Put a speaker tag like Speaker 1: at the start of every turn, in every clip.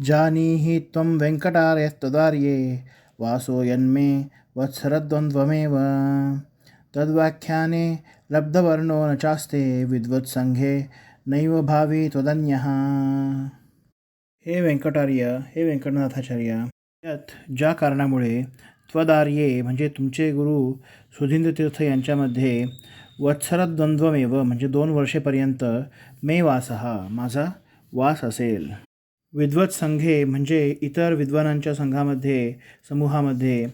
Speaker 1: जानीहि त्वं वेङ्कटार्यस्तदार्ये वासो यन्मे वत्सरद्वन्द्वमेव। तद्व्याख्याने लब्धवर्णो न चास्ते विद्वत्सङ्घे नैव भावी त्वदन्यः। हे व्यंकटार्य हे व्यंकटनाथाचार्य यात ज्या कारणामुळे त्वदार्ये म्हणजे तुमचे गुरु सुधींद्रतीर्थ यांच्यामध्ये वत्सरद्वंद्वमेव म्हणजे दोन वर्षेपर्यंत मे वास हा माझा वास असेल। विद्वत संघे म्हणजे इतर विद्वानांच्या संघामध्ये समूहामध्ये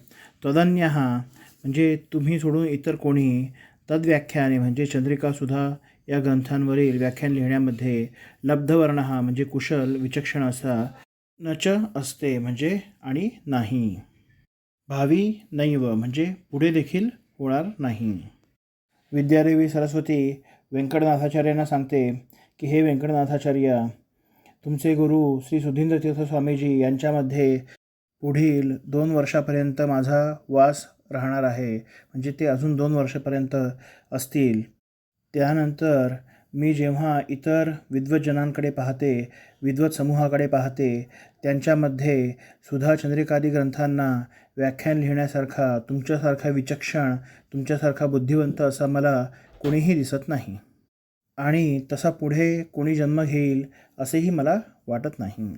Speaker 1: तदन्य म्हणजे तुम्ही सोडून इतर कोणी तद्व्याख्याने म्हणजे चंद्रिकासुधा या ग्रंथांवरील व्याख्यान लिहिण्यामध्ये लब्धवर्ण हा म्हणजे कुशल विचक्षण असा नच असते म्हणजे आणि नाही. भावी नैव म्हणजे पुढे देखील होणार नाही. विद्यादेवी सरस्वती व्यंकटनाथाचार्यांना सांगते की हे व्यंकटनाथाचार्य तुमचे गुरु श्री सुधींद्रतीर्थ स्वामीजी यांच्यामध्ये पुढील दोन वर्षापर्यंत माझा वास राहणार आहे. म्हणजे ते अजून दोन वर्षापर्यंत असतील. त्यानंतर मी जेव्हा इतर विद्वज्जनांकडे पाहते विद्वत समूहाकडे पाहते त्यांच्यामध्ये सुधा चंद्रिकादी ग्रंथांना व्याख्यान लिहिण्यासारखा तुमच्यासारखा विचक्षण तुमच्यासारखा बुद्धिवंत असा मला कोणीही दिसत नाही. आणि तसा पुढे कोणी जन्म घेईल असेही मला वाटत नाही.